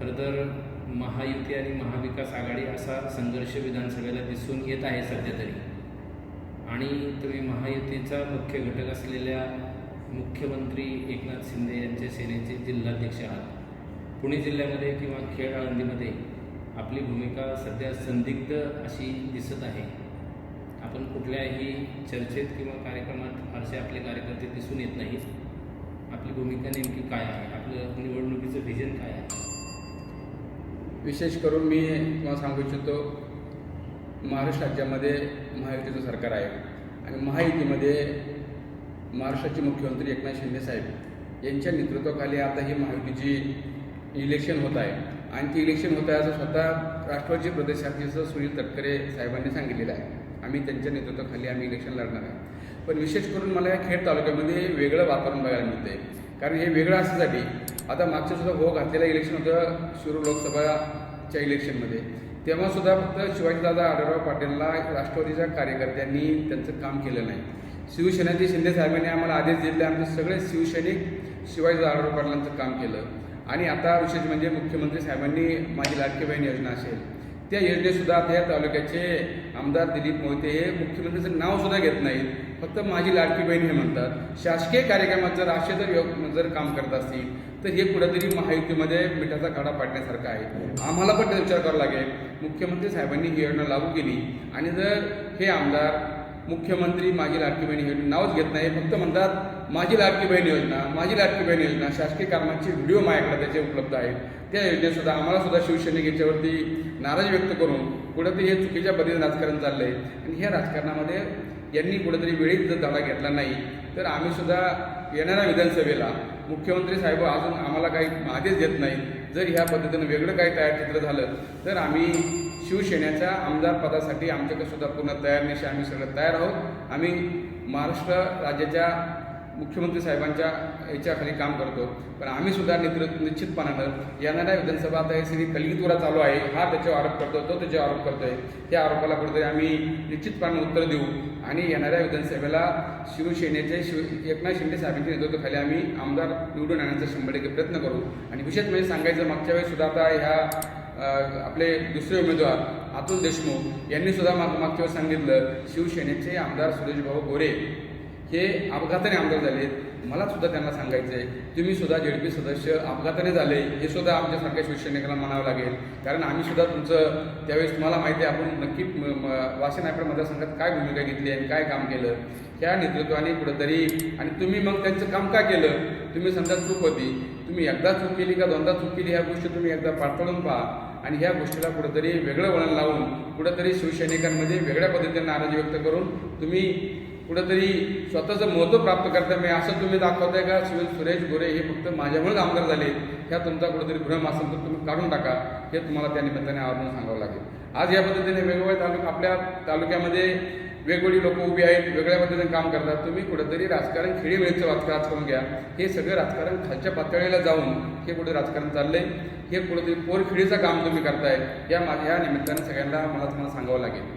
खरं तर महायुती आणि महाविकास आघाडी असा संघर्ष विधानसभेला दिसून येत आहे सध्या तरी. आणि तुम्ही महायुतीचा मुख्य घटक असलेल्या मुख्यमंत्री एकनाथ शिंदे यांच्या सेनेचे जिल्हाध्यक्ष आहात. पुणे जिल्ह्यामध्ये किंवा खेड आळंदीमध्ये आपली भूमिका सध्या संदिग्ध अशी दिसत आहे. आपण कुठल्याही चर्चेत किंवा कार्यक्रमात फारसे आपले कार्यकर्ते दिसून येत नाहीत. आपली भूमिका नेमकी काय आहे? आपलं निवडणुकीचं व्हिजन काय आहे? विशेष करून मी तुम्हाला सांगू इच्छितो महाराष्ट्र राज्यामध्ये महायुतीचं सरकार आहे. आणि महायुतीमध्ये महाराष्ट्राचे मुख्यमंत्री एकनाथ शिंदे साहेब यांच्या नेतृत्वाखाली आता ही महायुतीची इलेक्शन होत आहे. आणि ती इलेक्शन होत आहे असं स्वतः राष्ट्रवादी प्रदेशाध्यक्ष सुनील तटकरे साहेबांनी सांगितलेलं आहे. आम्ही त्यांच्या नेतृत्वाखाली आम्ही इलेक्शन लढणार आहे. पण विशेष करून मला या खेड तालुक्यामध्ये वेगळं वातावरण बघायला मिळतं आहे कारण हे वेगळं असण्यासाठी आता मागच्या सुद्धा हो घातलेलं इलेक्शन होतं शिरूर लोकसभाच्या इलेक्शनमध्ये तेव्हा सुद्धा फक्त शिवाजीदादा आढळराव पाटीलला राष्ट्रवादीच्या कार्यकर्त्यांनी त्यांचं काम केलं नाही. शिवसेनेचे शिंदे साहेबांनी आम्हाला आदेश दिले आमचे सगळे शिवसैनिक शिवाजीदादा आढळराव पाटलांचं काम केलं. आणि आता विशेष म्हणजे मुख्यमंत्री साहेबांनी माझी लाडकी बहीण योजना असेल. त्या योजनेसुद्धा त्या तालुक्याचे आमदार दिलीप मोहिते हे मुख्यमंत्र्यांचं नाव सुद्धा घेत नाहीत. फक्त माझी लाडकी बहीण हे म्हणतात. शासकीय कार्यक्रमात जर असे जर योग जर काम करत असतील तर हे कुठेतरी महायुतीमध्ये मिठाचा काढा पाडण्यासारखा आहे. आम्हाला पण त्याचा विचार करावा लागेल. मुख्यमंत्री साहेबांनी ही योजना लागू केली आणि जर हे आमदार मुख्यमंत्री माझी लाडकी बहीण योजना नावच घेत नाही फक्त म्हणतात माझी लाडकी बहीण योजना माझी लाडकी बहीण योजना शासकीय कामांचे व्हिडिओ माझ्याकडे त्याचे उपलब्ध आहेत. त्या योजनेसुद्धा आम्हाला सुद्धा शिवसैनिक याच्यावरती नाराज व्यक्त करून कुठेतरी हे चुकीच्या पद्धतीने राजकारण चाललं आहे आणि ह्या राजकारणामध्ये यांनी कुठेतरी वेळीच जर धडा घेतला नाही तर आम्हीसुद्धा येणाऱ्या विधानसभेला मुख्यमंत्री साहेब अजून आम्हाला काही आदेश देत नाही जर ह्या पद्धतीनं वेगळं काही तयार चित्र झालं तर आम्ही शिवसेनेच्या आमदार पदासाठी आमच्याकडे सुद्धा पूर्ण तयार निशी आम्ही सगळं तयार आहोत. आम्ही महाराष्ट्र राज्याच्या मुख्यमंत्री साहेबांच्या याच्याखाली काम करतो. पण आम्ही सुद्धा नेतृत्व निश्चितपणानं येणाऱ्या विधानसभा आता हे सगळी कलगीतुरा चालू आहे. हा त्याच्यावर आरोप करतो तो त्याच्यावर आरोप करतोय. त्या आरोपाला कुठेतरी आम्ही निश्चितपणे उत्तर देऊ. आणि येणाऱ्या विधानसभेला शिवसेनेचे शिव एकनाथ शिंदे साहेबांच्या नेतृत्वाखाली आम्ही आमदार निवडून आणण्याचा शंभर टक्के प्रयत्न करू. आणि विशेष म्हणजे सांगायचं मागच्या वेळेस सुद्धा आता ह्या आपले दुसरे उमेदवार अतुल देशमुख यांनी सुद्धा मागच्या वेळेस सांगितलं शिवसेनेचे आमदार सुरेशभाऊ गोरे हे अपघाताने आमदार झाले. मला सुद्धा त्यांना सांगायचं आहे तुम्ही सुद्धा जेडपी सदस्य अपघाताने झाले हे सुद्धा आमच्यासारख्या शिवसैनिकांना म्हणावं लागेल. कारण आम्ही सुद्धा तुमचं त्यावेळेस तुम्हाला माहिती आहे आपण नक्की म- म- नायपड मतदारसंघात काय भूमिका घेतली आणि काय काम केलं? ह्या नेतृत्वाने कुठंतरी आणि तुम्ही मग त्यांचं काम का केलं? तुम्ही समजा चूक होती. तुम्ही एकदा चूक केली का दोनदा चूक केली ह्या गोष्टी तुम्ही एकदा पाठवून पहा. आणि ह्या गोष्टीला कुठंतरी वेगळं वळण लावून कुठंतरी शिवसैनिकांमध्ये वेगळ्या पद्धतीने नाराजी व्यक्त करून तुम्ही कुठंतरी स्वतःचं महत्त्व प्राप्त करता मी असं तुम्ही दाखवताय का शिव सुरेश गोरे हे फक्त माझ्यामुळेच आमदार झाले? ह्या तुमचा कुठंतरी भ्रम असेल तर तुम्ही काढून टाका. हे तुम्हाला त्या निमित्ताने आवर्जून सांगावं लागेल. आज या पद्धतीने वेगवेगळ्या तालुका आपल्या तालुक्यामध्ये वेगवेगळी लोक उभी आहेत वेगळ्या पद्धतीने काम करतात. तुम्ही कुठंतरी राजकारण खेळी वेळेचं राजकारण घ्या. हे सगळं राजकारण खालच्या पातळीला जाऊन हे कुठे राजकारण चाललंय? हे कुठंतरी पोरखिडीचं काम तुम्ही करताय. या माझ्या या निमित्ताने सगळ्यांना मला तुम्हाला सांगावं लागेल.